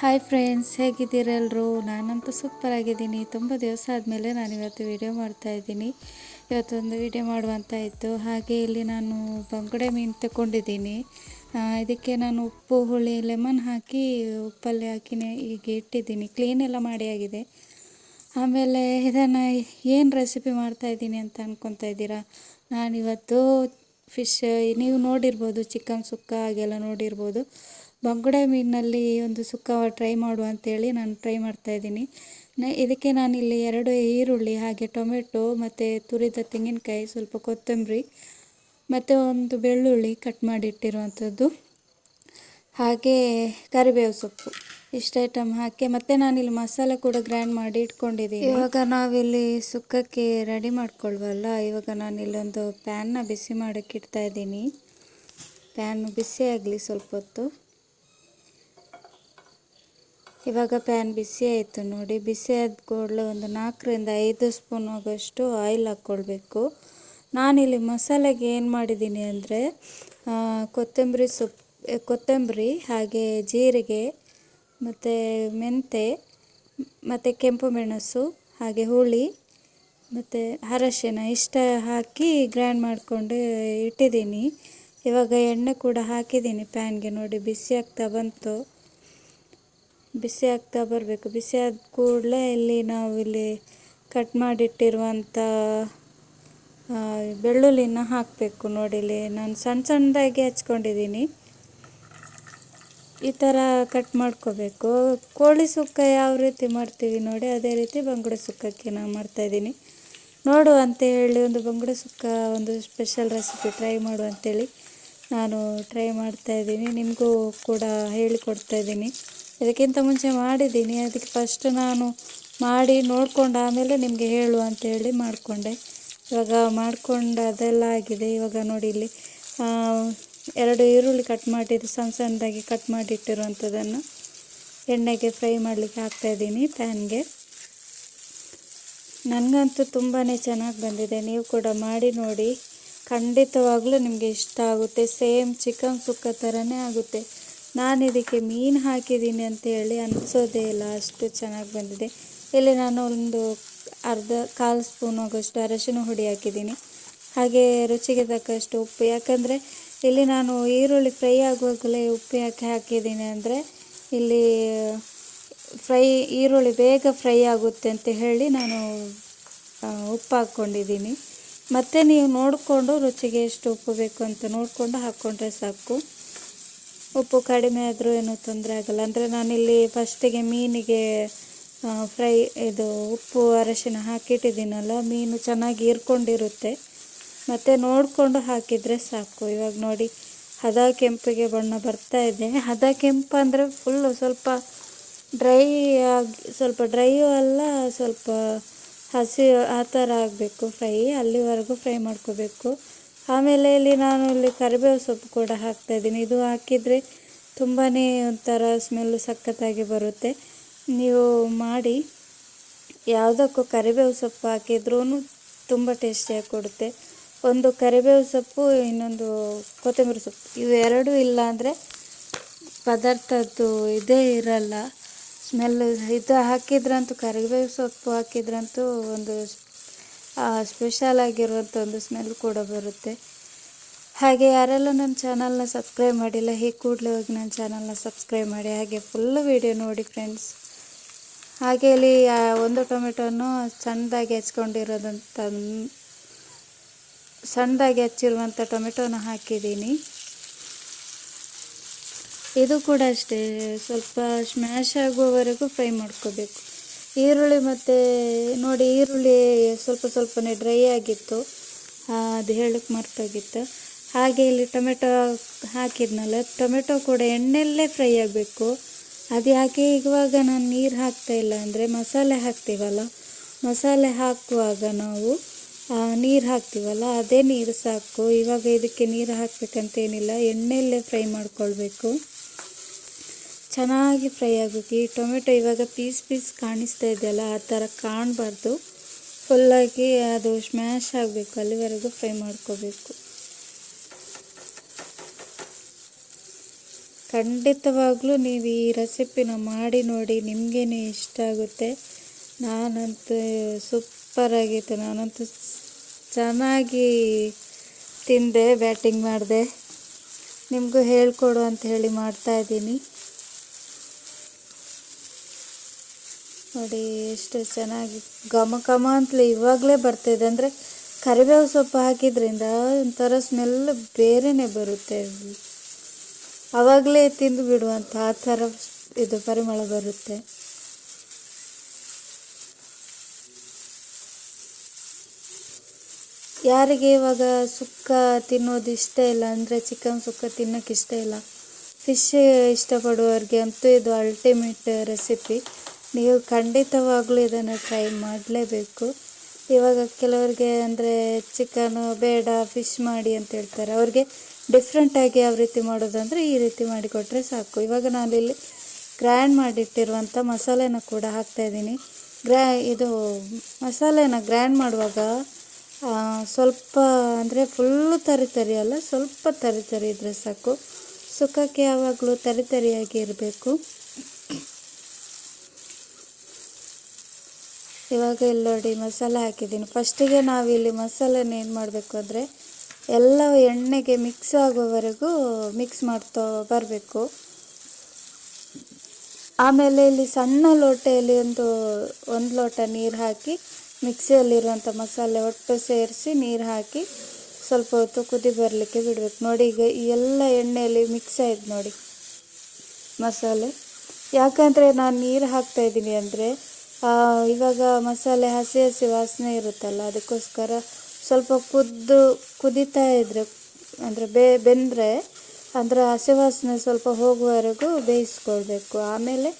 Hi friends ಹೇಗಿದ್ದೀರೆಲ್ಲರೂ ನಾನಂತೂ super ಆಗಿದ್ದೀನಿ. ತುಂಬ ದಿವಸ ಆದಮೇಲೆ ನಾನು ಇವತ್ತು ವಿಡಿಯೋ ಮಾಡ್ತಾ ಇದ್ದೀನಿ. ಇವತ್ತೊಂದು ವಿಡಿಯೋ ಮಾಡುವಂಥ ಇತ್ತು. ಹಾಗೆ ಇಲ್ಲಿ ನಾನು ಬಂಗುಡೆ ಮೀನು ತಗೊಂಡಿದ್ದೀನಿ ಇದಕ್ಕೆ ನಾನು ಉಪ್ಪು, ಹುಳಿ ಲೆಮನ್ ಹಾಕಿ ಉಪ್ಪಲ್ಲಿ ಹಾಕಿನೇ ಈಗ ಇಟ್ಟಿದ್ದೀನಿ. ಕ್ಲೀನ್ ಎಲ್ಲ ಮಾಡಿ ಆಗಿದೆ. ಆಮೇಲೆ ಇದನ್ನು ಏನು ರೆಸಿಪಿ ಮಾಡ್ತಾ ಇದ್ದೀನಿ ಅಂತ ಅನ್ಕೊತಾ ಇದ್ದೀರಾ? ನಾನಿವತ್ತು ಫಿಶ್ ನೀವು ನೋಡಿರ್ಬೋದು, ಚಿಕನ್ ಸುಕ್ಕ ಹಾಗೆಲ್ಲ ನೋಡಿರ್ಬೋದು. ಬಂಗುಡೆ ಮೀನಿನಲ್ಲಿ ಒಂದು ಸುಕ್ಕ ಟ್ರೈ ಮಾಡುವ ಅಂತೇಳಿ ನಾನು ಟ್ರೈ ಮಾಡ್ತಾ ಇದ್ದೀನಿ. ನ ಇದಕ್ಕೆ ನಾನಿಲ್ಲಿ ಎರಡು ಈರುಳ್ಳಿ, ಹಾಗೆ ಟೊಮೆಟೊ ಮತ್ತು ತುರಿದ ತೆಂಗಿನಕಾಯಿ, ಸ್ವಲ್ಪ ಕೊತ್ತಂಬರಿ ಮತ್ತು ಒಂದು ಬೆಳ್ಳುಳ್ಳಿ ಕಟ್ ಮಾಡಿ ಇಟ್ಟಿರುವಂಥದ್ದು ಹಾಗೆ ಕರಿಬೇವು ಸೊಪ್ಪು ಇಷ್ಟು ಐಟಮ್ ಹಾಕಿ ಮತ್ತೆ ನಾನಿಲ್ಲಿ ಮಸಾಲೆ ಕೂಡ ಗ್ರೈಂಡ್ ಮಾಡಿ ಇಟ್ಕೊಂಡಿದ್ದೀನಿ. ಇವಾಗ ನಾವಿಲ್ಲಿ ಸುಕ್ಕಕ್ಕೆ ರೆಡಿ ಮಾಡ್ಕೊಳ್ವಲ್ಲ, ಇವಾಗ ನಾನಿಲ್ಲೊಂದು ಪ್ಯಾನ್ನ ಬಿಸಿ ಮಾಡೋಕ್ಕಿಡ್ತಾ ಇದ್ದೀನಿ. ಪ್ಯಾನ್ ಬಿಸಿ ಆಗಲಿ ಸ್ವಲ್ಪ ಹೊತ್ತು. ಇವಾಗ ಪ್ಯಾನ್ ಬಿಸಿ ಆಯಿತು ನೋಡಿ. ಬಿಸಿ ಆದ ಕೂಡಲೇ ಒಂದು ನಾಲ್ಕರಿಂದ ಐದು ಸ್ಪೂನ್ ಆಗೋಷ್ಟು ಆಯಿಲ್ ಹಾಕ್ಕೊಳ್ಬೇಕು. ನಾನಿಲ್ಲಿ ಮಸಾಲೆಗೆ ಏನು ಮಾಡಿದ್ದೀನಿ ಅಂದರೆ ಕೊತ್ತಂಬರಿ ಸೊಪ್ಪು ಕೊತ್ತಂಬರಿ, ಹಾಗೆ ಜೀರಿಗೆ, ಮತ್ತು ಮೆಂತೆ, ಮತ್ತು ಕೆಂಪು ಮೆಣಸು, ಹಾಗೆ ಹುಳಿ, ಮತ್ತು ಅರಶಿನ ಇಷ್ಟ ಹಾಕಿ ಗ್ರೈಂಡ್ ಮಾಡಿಕೊಂಡು ಇಟ್ಟಿದ್ದೀನಿ. ಇವಾಗ ಎಣ್ಣೆ ಕೂಡ ಹಾಕಿದ್ದೀನಿ ಪ್ಯಾನ್ಗೆ ನೋಡಿ. ಬಿಸಿ ಆಗ್ತಾ ಬಂತು. ಬಿಸಿ ಆಗ್ತಾ ಬರಬೇಕು. ಬಿಸಿ ಆದ ಕೂಡಲೇ ಇಲ್ಲಿ ನಾವು ಇಲ್ಲಿ ಕಟ್ ಮಾಡಿಟ್ಟಿರುವಂಥ ಬೆಳ್ಳುಳ್ಳಿನ ಹಾಕಬೇಕು ನೋಡಿ ಇಲ್ಲಿ. ನಾನು ಸಣ್ಣ ಸಣ್ಣದಾಗಿ ಹಚ್ಕೊಂಡಿದ್ದೀನಿ ಈ ಥರ ಕಟ್ ಮಾಡ್ಕೋಬೇಕು. ಕೋಳಿ ಸುಕ್ಕ ಯಾವ ರೀತಿ ಮಾಡ್ತೀವಿ ನೋಡಿ, ಅದೇ ರೀತಿ ಬಂಗುಡೆ ಸುಕ್ಕಕ್ಕೆ ನಾನು ಮಾಡ್ತಾಯಿದ್ದೀನಿ ನೋಡು ಅಂತ ಹೇಳಿ ಒಂದು ಬಂಗುಡೆ ಸುಕ್ಕ ಒಂದು ಸ್ಪೆಷಲ್ ರೆಸಿಪಿ ಟ್ರೈ ಮಾಡು ಅಂತೇಳಿ ನಾನು ಟ್ರೈ ಮಾಡ್ತಾಯಿದ್ದೀನಿ ನಿಮಗೂ ಕೂಡ ಹೇಳಿಕೊಡ್ತಾ ಇದ್ದೀನಿ ಇದಕ್ಕಿಂತ ಮುಂಚೆ ಮಾಡಿದ್ದೀನಿ. ಅದಕ್ಕೆ ಫಸ್ಟ್ ನಾನು ಮಾಡಿ ನೋಡ್ಕೊಂಡು ಆಮೇಲೆ ನಿಮಗೆ ಹೇಳು ಅಂತ ಹೇಳಿ ಮಾಡಿಕೊಂಡೆ. ಇವಾಗ ಮಾಡಿಕೊಂಡು ಅದೆಲ್ಲ ಆಗಿದೆ. ಇವಾಗ ನೋಡಿ ಇಲ್ಲಿ ಎರಡು ಈರುಳ್ಳಿ ಕಟ್ ಮಾಡಿದ್ದು, ಸಣ್ಣ ಸಣ್ಣದಾಗಿ ಕಟ್ ಮಾಡಿಟ್ಟಿರುವಂಥದ್ದನ್ನು ಎಣ್ಣೆಗೆ ಫ್ರೈ ಮಾಡಲಿಕ್ಕೆ ಹಾಕ್ತಾಯಿದ್ದೀನಿ ಪ್ಯಾನ್ಗೆ ನನಗಂತೂ ತುಂಬಾ ಚೆನ್ನಾಗಿ ಬಂದಿದೆ. ನೀವು ಕೂಡ ಮಾಡಿ ನೋಡಿ. ಖಂಡಿತವಾಗ್ಲೂ ನಿಮಗೆ ಇಷ್ಟ ಆಗುತ್ತೆ. ಸೇಮ್ ಚಿಕನ್ ಸುಕ್ಕ ಥರನೇ ಆಗುತ್ತೆ. ನಾನು ಇದಕ್ಕೆ ಮೀನು ಹಾಕಿದ್ದೀನಿ ಅಂತ ಹೇಳಿ ಅನಿಸೋದೇ ಇಲ್ಲ. ಅಷ್ಟು ಚೆನ್ನಾಗಿ ಬಂದಿದೆ. ಇಲ್ಲಿ ನಾನು ಒಂದು ಅರ್ಧ ಕಾಲು ಸ್ಪೂನ್ ಆಗೋಷ್ಟು ಅರಶಿನ ಹುಡಿ ಹಾಕಿದ್ದೀನಿ. ಹಾಗೆ ರುಚಿಗೆ ತಕ್ಕಷ್ಟು ಉಪ್ಪು. ಯಾಕಂದರೆ ಇಲ್ಲಿ ನಾನು ಈರುಳ್ಳಿ ಫ್ರೈ ಆಗುವಾಗಲೇ ಉಪ್ಪು ಯಾಕೆ ಹಾಕಿದ್ದೀನಿ ಅಂದರೆ ಇಲ್ಲಿ ಫ್ರೈ, ಈರುಳ್ಳಿ ಬೇಗ ಫ್ರೈ ಆಗುತ್ತೆ ಅಂತ ಹೇಳಿ ನಾನು ಉಪ್ಪು ಹಾಕ್ಕೊಂಡಿದ್ದೀನಿ. ಮತ್ತು ನೀವು ನೋಡಿಕೊಂಡು ರುಚಿಗೆ ಎಷ್ಟು ಉಪ್ಪು ಬೇಕು ಅಂತ ನೋಡಿಕೊಂಡು ಹಾಕ್ಕೊಂಡ್ರೆ ಸಾಕು. ಉಪ್ಪು ಕಡಿಮೆ ಆದರೂ ಏನೂ ತೊಂದರೆ ಆಗಲ್ಲ. ಅಂದರೆ ನಾನಿಲ್ಲಿ ಫಸ್ಟಿಗೆ ಮೀನಿಗೆ ಫ್ರೈ ಇದು ಉಪ್ಪು ಅರಶಿನ ಹಾಕಿಟ್ಟಿದ್ದೀನಲ್ಲ, ಮೀನು ಚೆನ್ನಾಗಿ ಹೀರ್ಕೊಂಡಿರುತ್ತೆ. ಮತ್ತು ನೋಡಿಕೊಂಡು ಹಾಕಿದರೆ ಸಾಕು. ಇವಾಗ ನೋಡಿ, ಹದ ಕೆಂಪಿಗೆ ಬಣ್ಣ ಬರ್ತಾ ಇದೆ. ಹದ ಕೆಂಪು ಅಂದರೆ ಫುಲ್ಲು ಸ್ವಲ್ಪ ಡ್ರೈ ಆಗಿ, ಸ್ವಲ್ಪ ಡ್ರೈಯೂ ಅಲ್ಲ, ಸ್ವಲ್ಪ ಹಸಿ ಆ ಥರ ಆಗಬೇಕು ಫ್ರೈ ಅಲ್ಲಿವರೆಗೂ ಫ್ರೈ ಮಾಡ್ಕೋಬೇಕು. ಆಮೇಲೆ ಇಲ್ಲಿ ನಾನು ಇಲ್ಲಿ ಕರಿಬೇವು ಸೊಪ್ಪು ಕೂಡ ಹಾಕ್ತಾಯಿದ್ದೀನಿ ಇದು ಹಾಕಿದರೆ ತುಂಬಾ ಒಂಥರ ಸ್ಮೆಲ್ಲು ಸಖತ್ತಾಗಿ ಬರುತ್ತೆ. ನೀವು ಮಾಡಿ ಯಾವುದಕ್ಕೂ ಕರಿಬೇವು ಸೊಪ್ಪು ಹಾಕಿದ್ರೂ ತುಂಬ ಟೇಸ್ಟಿಯಾಗಿ ಕೊಡುತ್ತೆ. ಒಂದು ಕರಿಬೇವು ಸೊಪ್ಪು, ಇನ್ನೊಂದು ಕೊತ್ತಂಬರಿ ಸೊಪ್ಪು ಇವೆರಡೂ ಇಲ್ಲ ಅಂದರೆ ಪದಾರ್ಥದ್ದು ಇದೇ ಇರಲ್ಲ. ಸ್ಮೆಲ್ ಇದು ಹಾಕಿದ್ರಂತೂ ಕರಿಬೇವು ಸೊಪ್ಪು ಹಾಕಿದ್ರಂತೂ ಒಂದು ಸ್ಪೆಷಲ್ ಆಗಿರುವಂಥ ಒಂದು ಸ್ಮೆಲ್ ಕೂಡ ಬರುತ್ತೆ. ಹಾಗೆ ಯಾರೆಲ್ಲ ನನ್ನ ಚಾನಲ್ನ ಸಬ್ಸ್ಕ್ರೈಬ್ ಮಾಡಿಲ್ಲ ಹೀಗೆ ಕೂಡಲೇ ಹೋಗಿ ನನ್ನ ಚಾನಲ್ನ ಸಬ್ಸ್ಕ್ರೈಬ್ ಮಾಡಿ, ಹಾಗೆ ಫುಲ್ಲು ವಿಡಿಯೋ ನೋಡಿ ಫ್ರೆಂಡ್ಸ್ ಹಾಗೆ ಇಲ್ಲಿ ಒಂದು ಟೊಮೆಟೊನು ಸಣ್ಣದಾಗಿ ಹೆಚ್ಕೊಂಡಿರೋದಂಥ ಸಣ್ಣದಾಗಿ ಹಚ್ಚಿರುವಂಥ ಟೊಮೆಟೊನ ಹಾಕಿದ್ದೀನಿ. ಇದು ಕೂಡ ಅಷ್ಟೇ, ಸ್ವಲ್ಪ ಸ್ಮ್ಯಾಶ್ ಆಗುವವರೆಗೂ ಫ್ರೈ ಮಾಡ್ಕೋಬೇಕು. ಈರುಳ್ಳಿ ಮತ್ತು, ನೋಡಿ ಈರುಳ್ಳಿ ಸ್ವಲ್ಪ ಸ್ವಲ್ಪನೇ ಡ್ರೈ ಆಗಿತ್ತು. ಅದು ಹೇಳಕ್ಕೆ ಮರ್ತೋಗಿತ್ತು. ಹಾಗೆ ಇಲ್ಲಿ ಟೊಮೆಟೊ ಹಾಕಿದ್ನಲ್ಲ, ಟೊಮೆಟೊ ಕೂಡ ಎಣ್ಣೆಯಲ್ಲೇ ಫ್ರೈ ಆಗಬೇಕು. ಅದು ಯಾಕೆ ಇವಾಗ ನಾನು ನೀರು ಹಾಕ್ತಾ ಇಲ್ಲ ಅಂದರೆ ಮಸಾಲೆ ಹಾಕ್ತೀವಲ್ಲ, ಮಸಾಲೆ ಹಾಕುವಾಗ ನಾವು ನೀರು ಹಾಕ್ತೀವಲ್ಲ, ಅದೇ ನೀರು ಸಾಕು. ಇವಾಗ ಇದಕ್ಕೆ ನೀರು ಹಾಕಬೇಕಂತೇನಿಲ್ಲ ಎಣ್ಣೆಯಲ್ಲೇ ಫ್ರೈ ಮಾಡ್ಕೊಳ್ಬೇಕು. ಚೆನ್ನಾಗಿ ಫ್ರೈ ಆಗಬೇಕು ಈ ಟೊಮೆಟೊ ಇವಾಗ ಪೀಸ್ ಪೀಸ್ ಕಾಣಿಸ್ತಾ ಇದೆಯಲ್ಲ ಆ ಥರ ಕಾಣಬಾರ್ದು. ಫುಲ್ಲಾಗಿ ಅದು ಸ್ಮ್ಯಾಶ್ ಆಗಬೇಕು, ಅಲ್ಲಿವರೆಗೂ ಫ್ರೈ ಮಾಡ್ಕೋಬೇಕು. ಖಂಡಿತವಾಗ್ಲೂ ನೀವು ಈ ರೆಸಿಪಿನ ಮಾಡಿ ನೋಡಿ ನಿಮಗೇನು ಇಷ್ಟ ಆಗುತ್ತೆ. ನಾನಂತೂ ಸೂಪರಾಗಿತ್ತು ನಾನಂತೂ ಚೆನ್ನಾಗಿ ತಿಂದೆ, ಬ್ಯಾಟಿಂಗ್ ಮಾಡಿದೆ. ನಿಮಗೂ ಹೇಳ್ಕೊಡು ಅಂತ ಹೇಳಿ ಮಾಡ್ತಾ ನೋಡಿ, ಎಷ್ಟು ಚೆನ್ನಾಗಿ ಘಮ ಘಮ ಅಂತಲೇ ಇವಾಗಲೇ ಬರ್ತಾಯಿದೆ ಅಂದರೆ ಕರಿಬೇವು ಸೊಪ್ಪು ಹಾಕಿದ್ರಿಂದ ಒಂಥರ ಸ್ಮೆಲ್ ಬೇರೆನೇ ಬರುತ್ತೆ. ಆವಾಗಲೇ ತಿಂದು ಬಿಡುವಂಥ ಆ ಥರ ಇದು ಪರಿಮಳ ಬರುತ್ತೆ. ಯಾರಿಗೆ ಇವಾಗ ಸುಕ್ಕ ತಿನ್ನೋದು ಇಷ್ಟ ಇಲ್ಲ ಅಂದರೆ ಚಿಕನ್ ಸುಕ್ಕ ತಿನ್ನೋಕೆ ಇಷ್ಟ ಇಲ್ಲ. ಫಿಶ್ ಇಷ್ಟಪಡುವವ್ರಿಗೆ ಅಂತೂ ಇದು ಅಲ್ಟಿಮೇಟ್ ರೆಸಿಪಿ ನೀವು ಖಂಡಿತವಾಗ್ಲೂ ಇದನ್ನು ಟ್ರೈ ಮಾಡಲೇಬೇಕು. ಇವಾಗ ಕೆಲವರಿಗೆ ಅಂದರೆ ಚಿಕನು ಬೇಡ ಫಿಶ್ ಮಾಡಿ ಅಂತ ಹೇಳ್ತಾರೆ. ಅವ್ರಿಗೆ ಡಿಫ್ರೆಂಟಾಗಿ ಯಾವ ರೀತಿ ಮಾಡೋದು ಅಂದರೆ ಈ ರೀತಿ ಮಾಡಿಕೊಟ್ರೆ ಸಾಕು. ಇವಾಗ ಇಲ್ಲಿ ಗ್ರ್ಯಾಂಡ್ ಮಾಡಿಟ್ಟಿರುವಂಥ ಮಸಾಲೆನ ಕೂಡ ಹಾಕ್ತಾಯಿದ್ದೀನಿ ಗ್ರ್ಯಾ ಇದು ಮಸಾಲೆನ ಗ್ರ್ಯಾಂಡ್ ಮಾಡುವಾಗ ಸ್ವಲ್ಪ ಅಂದರೆ ಫುಲ್ಲು ತರಿ ತರಿ ಅಲ್ಲ, ಸ್ವಲ್ಪ ತರಿ ತರಿ ಇದ್ದರೆ ಸಾಕು. ಸುಖಕ್ಕೆ ಯಾವಾಗಲೂ ತರಿ ತರಿಯಾಗಿ ಇರಬೇಕು. ಇವಾಗ ಇಲ್ಲಿ ನೋಡಿ ಮಸಾಲೆ ಹಾಕಿದ್ದೀನಿ. ಫಸ್ಟಿಗೆ ನಾವಿಲ್ಲಿ ಮಸಾಲೆನ ಏನು ಮಾಡಬೇಕು ಅಂದರೆ ಎಲ್ಲ ಎಣ್ಣೆಗೆ ಮಿಕ್ಸ್ ಆಗೋವರೆಗೂ ಮಿಕ್ಸ್ ಮಾಡ್ತಾ ಬರಬೇಕು. ಆಮೇಲೆ ಇಲ್ಲಿ ಸಣ್ಣ ಲೋಟೆಯಲ್ಲಿ ಒಂದು ಒಂದು ಲೋಟ ನೀರು ಹಾಕಿ ಮಿಕ್ಸಿಯಲ್ಲಿರುವಂಥ ಮಸಾಲೆ ಒಟ್ಟು ಸೇರಿಸಿ ನೀರು ಹಾಕಿ ಸ್ವಲ್ಪ ಹೊತ್ತು ಕುದಿ ಬರಲಿಕ್ಕೆ ಬಿಡಬೇಕು. ನೋಡಿ ಈಗ ಈ ಎಲ್ಲ ಎಣ್ಣೆಯಲ್ಲಿ ಮಿಕ್ಸ್ ಆಯ್ತು ನೋಡಿ ಮಸಾಲೆ. ಯಾಕಂದರೆ ನಾನು ನೀರು ಹಾಕ್ತಾಯಿದ್ದೀನಿ ಅಂದರೆ ಇವಾಗ ಮಸಾಲೆ ಹಸಿ ಹಸಿ ವಾಸನೆ ಇರುತ್ತಲ್ಲ, ಅದಕ್ಕೋಸ್ಕರ ಸ್ವಲ್ಪ ಕುದ್ದು, ಕುದೀತಾ ಇದ್ರೆ, ಅಂದರೆ ಬೇ, ಬೆಂದರೆ ಅಂದರೆ ಹಸಿ ವಾಸನೆ ಸ್ವಲ್ಪ ಹೋಗುವವರೆಗೂ ಬೇಯಿಸ್ಕೊಳ್ಬೇಕು. ಆಮೇಲೆ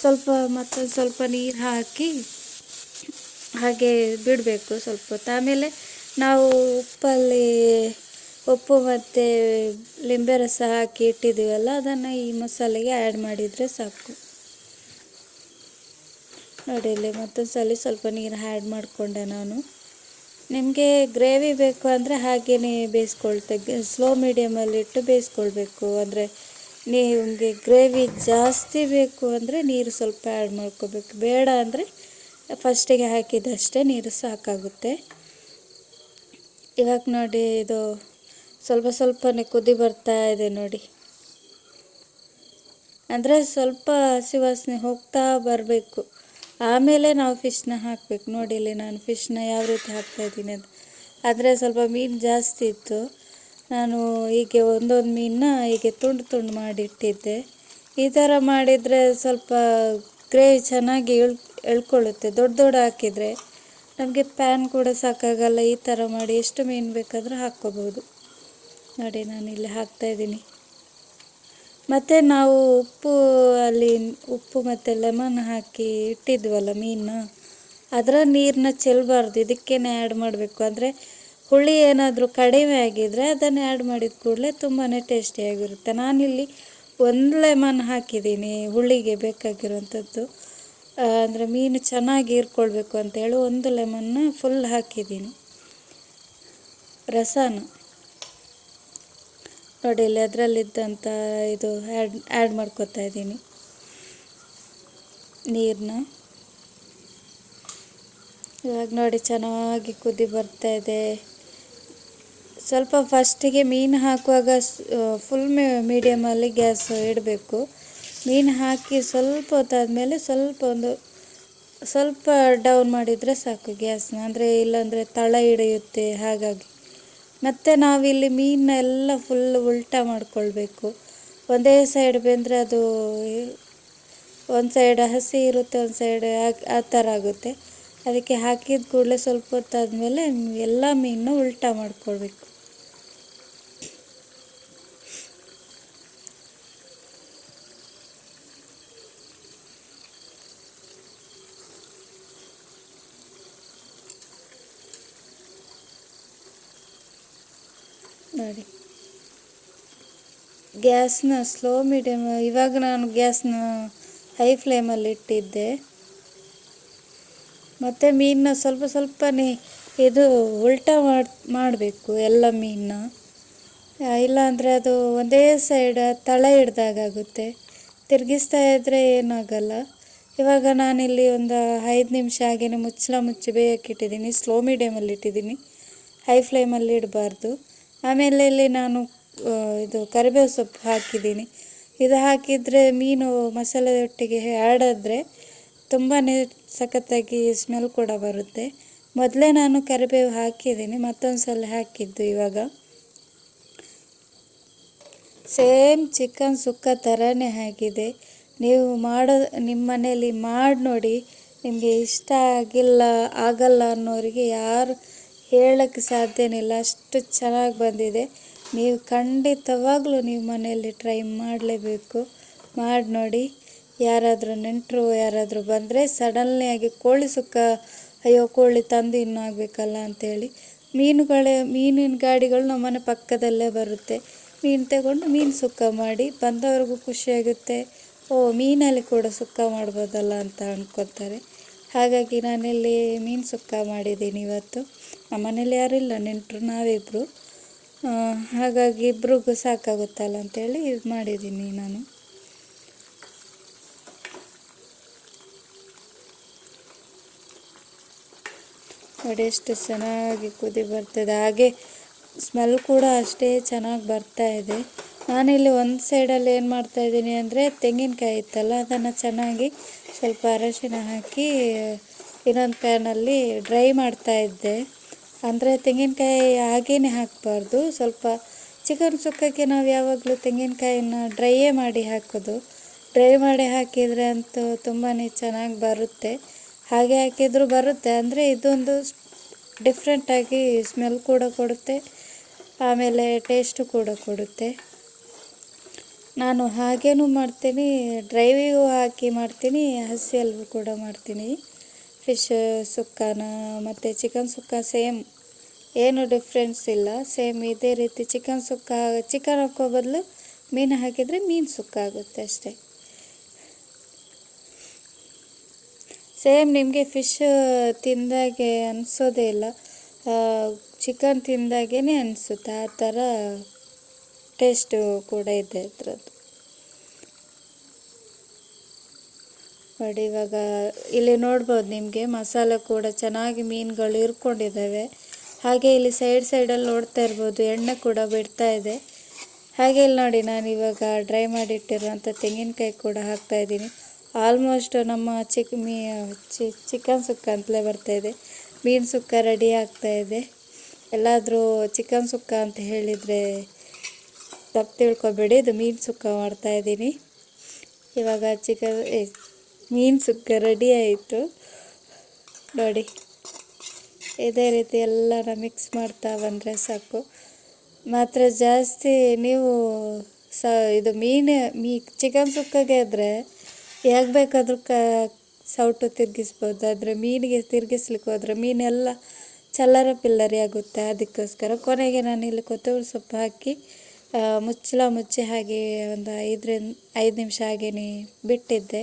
ಸ್ವಲ್ಪ ಮತ್ತೊಂದು ಸ್ವಲ್ಪ ನೀರು ಹಾಕಿ ಹಾಗೆ ಬಿಡಬೇಕು ಸ್ವಲ್ಪ ಹೊತ್ತು. ಆಮೇಲೆ ನಾವು ಉಪ್ಪಲ್ಲಿ ಉಪ್ಪು ಮತ್ತು ಲಿಂಬೆ ರಸ ಹಾಕಿ ಇಟ್ಟಿದ್ದೀವಲ್ಲ, ಅದನ್ನು ಈ ಮಸಾಲೆಗೆ ಆ್ಯಡ್ ಮಾಡಿದರೆ ಸಾಕು. ನೋಡಿ ಇಲ್ಲಿ ಮತ್ತೊಂದು ಸಲ ಸ್ವಲ್ಪ ನೀರು ಆ್ಯಡ್ ಮಾಡಿಕೊಂಡೆ ನಾನು. ನಿಮಗೆ ಗ್ರೇವಿ ಬೇಕು ಅಂದರೆ ಹಾಗೆಯೇ ಬೇಯಿಸ್ಕೊಳ್ತೆ ಸ್ಲೋ ಮೀಡಿಯಮಲ್ಲಿಟ್ಟು ಬೇಯಿಸ್ಕೊಳ್ಬೇಕು. ಅಂದರೆ ನಿಮಗೆ ಗ್ರೇವಿ ಜಾಸ್ತಿ ಬೇಕು ಅಂದರೆ ನೀರು ಸ್ವಲ್ಪ ಆ್ಯಡ್ ಮಾಡ್ಕೋಬೇಕು ಬೇಡ ಅಂದರೆ ಫಸ್ಟಿಗೆ ಹಾಕಿದಷ್ಟೇ ನೀರು ಸಾಕಾಗುತ್ತೆ. ಇವಾಗ ನೋಡಿ ಇದು ಸ್ವಲ್ಪ ಸ್ವಲ್ಪನೇ ಕುದಿ ಬರ್ತಾ ಇದೆ ನೋಡಿ. ಅಂದರೆ ಸ್ವಲ್ಪ ಹಸಿ ವಾಸನೆ ಹೋಗ್ತಾ ಬರಬೇಕು. ಆಮೇಲೆ ನಾವು ಫಿಶ್ನ ಹಾಕಬೇಕು. ನೋಡಿ ಇಲ್ಲಿ ನಾನು ಫಿಶ್ನ ಯಾವ ರೀತಿ ಹಾಕ್ತಾ ಇದ್ದೀನಿ ಅಂತ. ಆದರೆ ಸ್ವಲ್ಪ ಮೀನು ಜಾಸ್ತಿ ಇತ್ತು. ನಾನು ಹೀಗೆ ಒಂದೊಂದು ಮೀನನ್ನ ಹೀಗೆ ತುಂಡು ತುಂಡು ಮಾಡಿಟ್ಟಿದ್ದೆ. ಈ ಥರ ಮಾಡಿದರೆ ಸ್ವಲ್ಪ ಗ್ರೇವಿ ಚೆನ್ನಾಗಿ ಎಳ್, ಎಳ್ಕೊಳ್ಳುತ್ತೆ. ದೊಡ್ಡ ದೊಡ್ಡ ಹಾಕಿದರೆ ನಮಗೆ ಪ್ಯಾನ್ ಕೂಡ ಸಾಕಾಗಲ್ಲ. ಈ ಥರ ಮಾಡಿ ಎಷ್ಟು ಮೀನು ಬೇಕಾದರೂ ಹಾಕ್ಕೋಬೋದು. ನೋಡಿ ನಾನು ಇಲ್ಲಿ ಹಾಕ್ತಾಯಿದ್ದೀನಿ ಮತ್ತು ನಾವು ಉಪ್ಪು, ಅಲ್ಲಿ ಉಪ್ಪು ಮತ್ತು ಲೆಮನ್ ಹಾಕಿ ಇಟ್ಟಿದ್ವಲ್ಲ ಮೀನು ಅದರ ನೀರನ್ನ ಚೆಲ್ಲಬಾರ್ದು ಇದಕ್ಕೇನೆ ಆ್ಯಡ್ ಮಾಡಬೇಕು. ಅಂದರೆ ಹುಳಿ ಏನಾದರೂ ಕಡಿಮೆ ಆಗಿದ್ದರೆ ಅದನ್ನು ಆ್ಯಡ್ ಮಾಡಿದ ಕೂಡಲೇ ತುಂಬಾ ಟೇಸ್ಟಿಯಾಗಿರುತ್ತೆ ನಾನಿಲ್ಲಿ ಒಂದು ಲೆಮನ್ ಹಾಕಿದ್ದೀನಿ ಹುಳಿಗೆ ಬೇಕಾಗಿರುವಂಥದ್ದು ಅಂದರೆ ಮೀನು ಚೆನ್ನಾಗಿ ಹೀರ್ಕೊಳ್ಬೇಕು ಅಂತೇಳಿ ಒಂದು ಲೆಮನ್ನ ಫುಲ್ ಹಾಕಿದ್ದೀನಿ. ರಸನ. ನೋಡಿ, ಇಲ್ಲಿ ಅದರಲ್ಲಿದ್ದಂಥ ಇದು ಆ್ಯಡ್ ಆ್ಯಡ್ ಮಾಡ್ಕೊತಾ ಇದ್ದೀನಿ. ನೀರನ್ನ ಇವಾಗ ನೋಡಿ, ಚೆನ್ನಾಗಿ ಕುದಿ ಬರ್ತಾ ಇದೆ. ಸ್ವಲ್ಪ ಫಸ್ಟಿಗೆ ಮೀನು ಹಾಕುವಾಗ ಫುಲ್ ಮೀಡಿಯಮಲ್ಲಿ ಗ್ಯಾಸ್ ಇಡಬೇಕು. ಮೀನು ಹಾಕಿ ಸ್ವಲ್ಪ ಹೊತ್ತಾದಮೇಲೆ ಸ್ವಲ್ಪ ಒಂದು, ಸ್ವಲ್ಪ ಡೌನ್ ಮಾಡಿದರೆ ಸಾಕು ಗ್ಯಾಸ್ನ ಅಂದರೆ ಇಲ್ಲಾಂದರೆ ತಳ ಹಿಡಿಯುತ್ತೆ, ಹಾಗಾಗಿ. ಮತ್ತು ನಾವಿಲ್ಲಿ ಮೀನನ್ನ ಎಲ್ಲ ಫುಲ್ ಉಲ್ಟಾ ಮಾಡ್ಕೊಳ್ಬೇಕು. ಒಂದೇ ಸೈಡ್ ಬೆಂದರೆ ಅದು ಒಂದು ಸೈಡ್ ಹಸಿ ಇರುತ್ತೆ, ಒಂದು ಸೈಡ್ ಆ ಥರ ಆಗುತ್ತೆ. ಅದಕ್ಕೆ ಹಾಕಿದ ಕೂಡಲೇ ಸ್ವಲ್ಪ ಹೊತ್ತಾದಮೇಲೆ ಎಲ್ಲ ಮೀನನ್ನು ಉಲ್ಟಾ ಮಾಡ್ಕೊಳ್ಬೇಕು. ನೋಡಿ. ಗ್ಯಾಸ್ನ ಸ್ಲೋ ಮೀಡಿಯಮ್ ಇವಾಗ ನಾನು ಗ್ಯಾಸ್ನ ಹೈ ಫ್ಲೇಮಲ್ಲಿ ಇಟ್ಟಿದ್ದೆ. ಮತ್ತು ಮೀನನ್ನ ಸ್ವಲ್ಪ ಸ್ವಲ್ಪನೇ ಇದು ಉಲ್ಟಾ ಮಾಡಿ, ಮಾಡಬೇಕು ಎಲ್ಲ ಮೀನನ್ನ. ಇಲ್ಲಾಂದರೆ ಅದು ಒಂದೇ ಸೈಡ್ ತಳ ಹಿಡ್ದಾಗುತ್ತೆ ತಿರುಗಿಸ್ತಾ ಇದ್ದರೆ ಏನಾಗಲ್ಲ. ಇವಾಗ ನಾನಿಲ್ಲಿ ಒಂದು ಐದು ನಿಮಿಷ ಹಾಗೇನೆ ಮುಚ್ಚಳ ಮುಚ್ಚಿ ಬೇಯಕ್ಕಿಟ್ಟಿದ್ದೀನಿ ಸ್ಲೋ ಮೀಡಿಯಮಲ್ಲಿ ಇಟ್ಟಿದ್ದೀನಿ. ಹೈ ಫ್ಲೇಮಲ್ಲಿ ಇಡಬಾರ್ದು. ಆಮೇಲೆ ಇಲ್ಲಿ ನಾನು ಇದು ಕರಿಬೇವು ಸೊಪ್ಪು ಹಾಕಿದ್ದೀನಿ. ಇದು ಹಾಕಿದರೆ ಮೀನು ಮಸಾಲೆ ಒಟ್ಟಿಗೆ ಆಡಿದ್ರೆ ತುಂಬಾ ಸಖತ್ತಾಗಿ ಸ್ಮೆಲ್ ಕೂಡ ಬರುತ್ತೆ. ಮೊದಲೇ ನಾನು ಕರಿಬೇವು ಹಾಕಿದ್ದೀನಿ, ಮತ್ತೊಂದು ಸಲ ಹಾಕಿದ್ದು ಇವಾಗ. ಸೇಮ್ ಚಿಕನ್ ಸುಕ್ಕ ಥರನೇ ಆಗಿದೆ. ನೀವು ಮಾಡೋ ನಿಮ್ಮ ಮನೇಲಿ ಮಾಡಿ ನೋಡಿ, ನಿಮಗೆ ಇಷ್ಟ ಆಗಿಲ್ಲ, ಆಗಲ್ಲ ಅನ್ನೋರಿಗೆ ಯಾರು ಹೇಳೋಕ್ಕೆ ಸಾಧ್ಯನೇ ಇಲ್ಲ ಅಷ್ಟು ಚೆನ್ನಾಗಿ ಬಂದಿದೆ. ನೀವು ಖಂಡಿತವಾಗಲೂ ನೀವು ಮನೆಯಲ್ಲಿ ಟ್ರೈ ಮಾಡಲೇಬೇಕು. ಮಾಡಿ ನೋಡಿ. ಯಾರಾದರೂ ನೆಂಟರು, ಯಾರಾದರೂ ಬಂದರೆ ಸಡನ್ಲಿ ಆಗಿ ಕೋಳಿ ಸುಕ್ಕ, ಅಯ್ಯೋ, ಕೋಳಿ ತಂದು ಇನ್ನೂ ಆಗಬೇಕಲ್ಲ ಅಂತೇಳಿ ಮೀನುಗಳೇ, ಮೀನಿನ ಗಾಡಿಗಳು ನಮ್ಮ ಮನೆ ಪಕ್ಕದಲ್ಲೇ ಬರುತ್ತೆ. ಮೀನು ತಗೊಂಡು ಮೀನು ಸುಕ್ಕ ಮಾಡಿ ಬಂದವ್ರಿಗೂ ಖುಷಿಯಾಗುತ್ತೆ ಓ, ಮೀನಲ್ಲಿ ಕೂಡ ಸುಕ್ಕ ಮಾಡ್ಬೋದಲ್ಲ ಅಂತ ಅಂದ್ಕೋತಾರೆ ಹಾಗಾಗಿ ನಾನಿಲ್ಲಿ ಮೀನು ಸುಕ್ಕ ಮಾಡಿದ್ದೀನಿ ಇವತ್ತು. ನಮ್ಮ ಮನೇಲಿ ಇಲ್ಲ ನೆಂಟರು ನಾವಿಬ್ಬರು ಹಾಗಾಗಿ ಇಬ್ರಿಗೂ ಸಾಕಾಗುತ್ತಲ್ಲ ಅಂತೇಳಿ ಇದು ಮಾಡಿದ್ದೀನಿ ನಾನು. ನೋಡಿ ಎಷ್ಟು ಚೆನ್ನಾಗಿ ಕುದಿ ಬರ್ತದೆ. ಹಾಗೆ ಸ್ಮೆಲ್ ಕೂಡ ಅಷ್ಟೇ ಚೆನ್ನಾಗಿ ಬರ್ತಾ ಇದೆ. ನಾನಿಲ್ಲಿ ಒಂದು ಸೈಡಲ್ಲಿ ಏನು ಮಾಡ್ತಾಯಿದ್ದೀನಿ ಅಂದರೆ ತೆಂಗಿನಕಾಯಿ ಇತ್ತಲ್ಲ, ಅದನ್ನು ಚೆನ್ನಾಗಿ ಸ್ವಲ್ಪ ಅರಶಿನ ಹಾಕಿ, ಇನ್ನೊಂದು ಪ್ಯಾನಲ್ಲಿ ಡ್ರೈ ಮಾಡ್ತಾ ಇದ್ದೆ. ಅಂದರೆ ತೆಂಗಿನಕಾಯಿ ಹಾಗೇ ಹಾಕಬಾರ್ದು. ಸ್ವಲ್ಪ ಚಿಕನ್ ಸುಕ್ಕಕ್ಕೆ ನಾವು ಯಾವಾಗಲೂ ತೆಂಗಿನಕಾಯಿನ ಡ್ರೈಯೇ ಮಾಡಿ ಹಾಕೋದು. ಡ್ರೈ ಮಾಡಿ ಹಾಕಿದರೆ ಅಂತೂ ತುಂಬಾ ಚೆನ್ನಾಗಿ ಬರುತ್ತೆ. ಹಾಗೆ ಹಾಕಿದರೂ ಬರುತ್ತೆ. ಅಂದರೆ ಇದೊಂದು ಡಿಫ್ರೆಂಟಾಗಿ ಸ್ಮೆಲ್ ಕೂಡ ಕೊಡುತ್ತೆ. ಆಮೇಲೆ ಟೇಸ್ಟು ಕೂಡ ಕೊಡುತ್ತೆ. ನಾನು ಹಾಗೇನೂ ಮಾಡ್ತೀನಿ. ಡ್ರೈವಿಗೂ ಹಾಕಿ ಮಾಡ್ತೀನಿ. ಹಸಿಯಲ್ಲೂ ಕೂಡ ಮಾಡ್ತೀನಿ. ಫಿಶ್ ಸುಕ್ಕನ ಮತ್ತು ಚಿಕನ್ ಸುಕ್ಕ ಸೇಮ್ ಏನು ಡಿಫ್ರೆನ್ಸ್ ಇಲ್ಲ. ಸೇಮ್ ಇದೇ ರೀತಿ ಚಿಕನ್ ಸುಕ್ಕ ಚಿಕನ್ ಹಾಕೋ ಬದಲು ಮೀನು ಹಾಕಿದರೆ ಮೀನು ಸುಕ್ಕ ಆಗುತ್ತೆ ಅಷ್ಟೇ. ಸೇಮ್ ನಿಮಗೆ ಫಿಶ್ ತಿಂದಾಗೆ ಅನಿಸೋದೇ ಇಲ್ಲ. ಚಿಕನ್ ತಿಂದಾಗೇ ಅನಿಸುತ್ತೆ. ಆ ಥರ ಟೇಸ್ಟು ಕೂಡ ಇದೆ ಅದರದ್ದು. ನೋಡಿ ಇವಾಗ ಇಲ್ಲಿ ನೋಡ್ಬೋದು ನಿಮಗೆ ಮಸಾಲೆ ಕೂಡ ಚೆನ್ನಾಗಿ ಮೀನುಗಳು ಇರ್ಕೊಂಡಿದ್ದಾವೆ. ಹಾಗೆ ಇಲ್ಲಿ ಸೈಡ್ ಸೈಡಲ್ಲಿ ನೋಡ್ತಾ ಇರ್ಬೋದು, ಎಣ್ಣೆ ಕೂಡ ಬಿಡ್ತಾ ಇದೆ. ಹಾಗೆ ಇಲ್ಲಿ ನೋಡಿ ನಾನು ಇವಾಗ ಡ್ರೈ ಮಾಡಿಟ್ಟಿರುವಂಥ ತೆಂಗಿನಕಾಯಿ ಕೂಡ ಹಾಕ್ತಾ ಇದ್ದೀನಿ. ಆಲ್ಮೋಸ್ಟ್ ನಮ್ಮ ಚಿಕ್ ಮೀ ಚಿಕನ್ ಸುಕ್ಕ ಅಂತಲೇ ಬರ್ತಾ ಇದೆ. ಮೀನು ಸುಕ್ಕ ರೆಡಿ ಆಗ್ತಾ ಇದೆ. ಎಲ್ಲಾದರೂ ಚಿಕನ್ ಸುಕ್ಕ ಅಂತ ಹೇಳಿದರೆ ತಪ್ಪು ತಿಳ್ಕೊಬೇಡಿ, ಇದು ಮೀನು ಸುಕ್ಕ ಮಾಡ್ತಾ ಇದ್ದೀನಿ. ಇವಾಗ ಚಿಕನ್ ಮೀನು ಸುಕ್ಕ ರೆಡಿ ಆಯಿತು. ನೋಡಿ. ಇದೇ ರೀತಿ ಎಲ್ಲನ ಮಿಕ್ಸ್ ಮಾಡ್ತಾ ಬಂದರೆ ಸಾಕು. ಮಾತ್ರ ಜಾಸ್ತಿ ನೀವು ಸ, ಇದು ಮೀನು, ಮೀ, ಚಿಕನ್ ಸುಕ್ಕಗೆ ಆದರೆ ಹೇಗೆ ಬೇಕಾದರೂ ಕ, ಸೌಟು ತಿರುಗಿಸ್ಬೋದು. ಆದರೆ ಮೀನಿಗೆ ತಿರುಗಿಸ್ಲಿಕ್ಕೆ ಹೋದರೆ ಮೀನೆಲ್ಲ ಚಲ್ಲರ ಪಿಲ್ಲರಿ ಆಗುತ್ತೆ. ಅದಕ್ಕೋಸ್ಕರ ಕೊನೆಗೆ ನಾನು ಇಲ್ಲಿ ಕೊತ್ತಂಬರಿ ಸೊಪ್ಪು ಹಾಕಿ ಮುಚ್ಚಲ ಮುಚ್ಚಿ ಹಾಗೆ ಒಂದು ಐದರಿಂದ, ಐದು ನಿಮಿಷ ಹಾಗೇನೆ ಬಿಟ್ಟಿದ್ದೆ.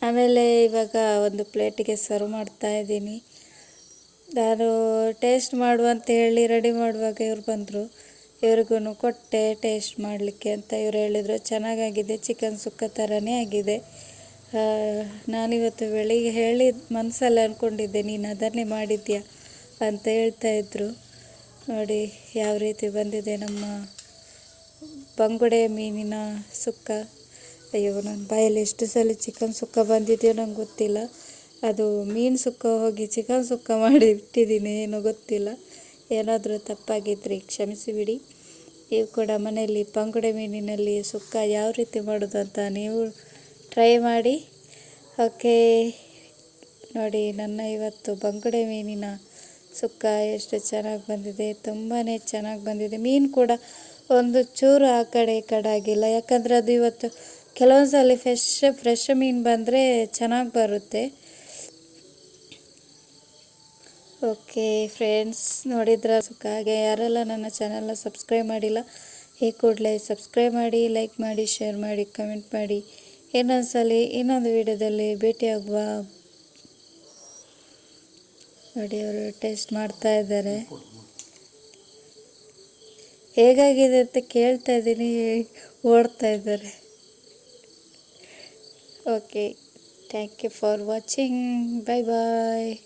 ಆಮೇಲೆ ಇವಾಗ ಒಂದು ಪ್ಲೇಟಿಗೆ ಸರ್ವ್ ಮಾಡ್ತಾ ಇದ್ದೀನಿ. ನಾನು ಟೇಸ್ಟ್ ಮಾಡುವ ಅಂತ ಹೇಳಿ ರೆಡಿ ಮಾಡುವಾಗ ಇವ್ರು ಬಂದರು. ಇವ್ರಿಗೂ ಕೊಟ್ಟೆ ಟೇಸ್ಟ್ ಮಾಡಲಿಕ್ಕೆ ಅಂತ ಇವ್ರು ಹೇಳಿದರು. ಚೆನ್ನಾಗಾಗಿದೆ ಚಿಕನ್ ಸುಕ್ಕ ಥರನೇ ಆಗಿದೆ. ನಾನಿವತ್ತು ಬೆಳಿಗ್ಗೆ ಹೇಳಿ ಮನಸ್ಸಲ್ಲಿ ಅಂದ್ಕೊಂಡಿದ್ದೆ ನೀನು ಅದನ್ನೇ ಮಾಡಿದ್ಯಾ ಅಂತ ಹೇಳ್ತಾ ಇದ್ರು. ನೋಡಿ ಯಾವ ರೀತಿ ಬಂದಿದೆ ನಮ್ಮ ಬಂಗುಡೆ ಮೀನಿನ ಸುಕ್ಕ. ಅಯ್ಯೋ ನನ್ನ ಬಾಯಲ್ಲಿ ಎಷ್ಟು ಸಲ ಚಿಕನ್ ಸುಕ್ಕ ಬಂದಿದೆಯೋ ನಂಗೆ ಗೊತ್ತಿಲ್ಲ. ಅದು ಮೀನು ಸುಕ್ಕ ಹೋಗಿ ಚಿಕನ್ ಸುಕ್ಕ ಮಾಡಿ ಇಟ್ಟಿದ್ದೀನಿ ಏನೋ ಗೊತ್ತಿಲ್ಲ. ಏನಾದರೂ ತಪ್ಪಾಗಿದ್ದರೆ ಕ್ಷಮಿಸಿಬಿಡಿ ನೀವು ಕೂಡ ಮನೆಯಲ್ಲಿ ಪಂಗುಡೆ ಮೀನಿನಲ್ಲಿ ಸುಕ್ಕ ಯಾವ ರೀತಿ ಮಾಡೋದು ಅಂತ ನೀವು ಟ್ರೈ ಮಾಡಿ. ಓಕೆ, ನೋಡಿ ನನ್ನ ಇವತ್ತು ಬಂಗುಡೆ ಮೀನಿನ ಸುಕ್ಕ ಎಷ್ಟು ಚೆನ್ನಾಗಿ ಬಂದಿದೆ ತುಂಬಾ ಚೆನ್ನಾಗಿ ಬಂದಿದೆ. ಮೀನು ಕೂಡ ಒಂದು ಚೂರು ಆ ಕಡೆ ಈ ಕಡೆ ಆಗಿಲ್ಲ, ಯಾಕಂದರೆ ಅದು ಇವತ್ತು ಕೆಲವೊಂದು ಸಲ ಫ್ರೆಶ್ ಫ್ರೆಶ್ ಮೀನು ಬಂದರೆ ಚೆನ್ನಾಗಿ ಬರುತ್ತೆ. ಓಕೆ ಫ್ರೆಂಡ್ಸ್ ನೋಡಿದ್ರ ಸುಖ. ಹಾಗೆ ಯಾರೆಲ್ಲ ನನ್ನ ಚಾನಲ್ನ ಸಬ್ಸ್ಕ್ರೈಬ್ ಮಾಡಿಲ್ಲ, ಈ ಕೂಡಲೇ ಸಬ್ಸ್ಕ್ರೈಬ್ ಮಾಡಿ ಲೈಕ್ ಮಾಡಿ ಶೇರ್ ಮಾಡಿ ಕಮೆಂಟ್ ಮಾಡಿ. ಇನ್ನೊಂದು ಸಲ ಇನ್ನೊಂದು ವಿಡಿಯೋದಲ್ಲಿ ಭೇಟಿಯಾಗುವ ನೋಡಿ ಅವರು ಟೇಸ್ಟ್ ಮಾಡ್ತಾ ಇದ್ದಾರೆ. ಹೇಗಾಗಿದೆ ಅಂತ ಕೇಳ್ತಾ ಇದ್ದೀನಿ, ಓಡ್ತಾ ಇದ್ದಾರೆ. okay. Thank you for watching. Bye bye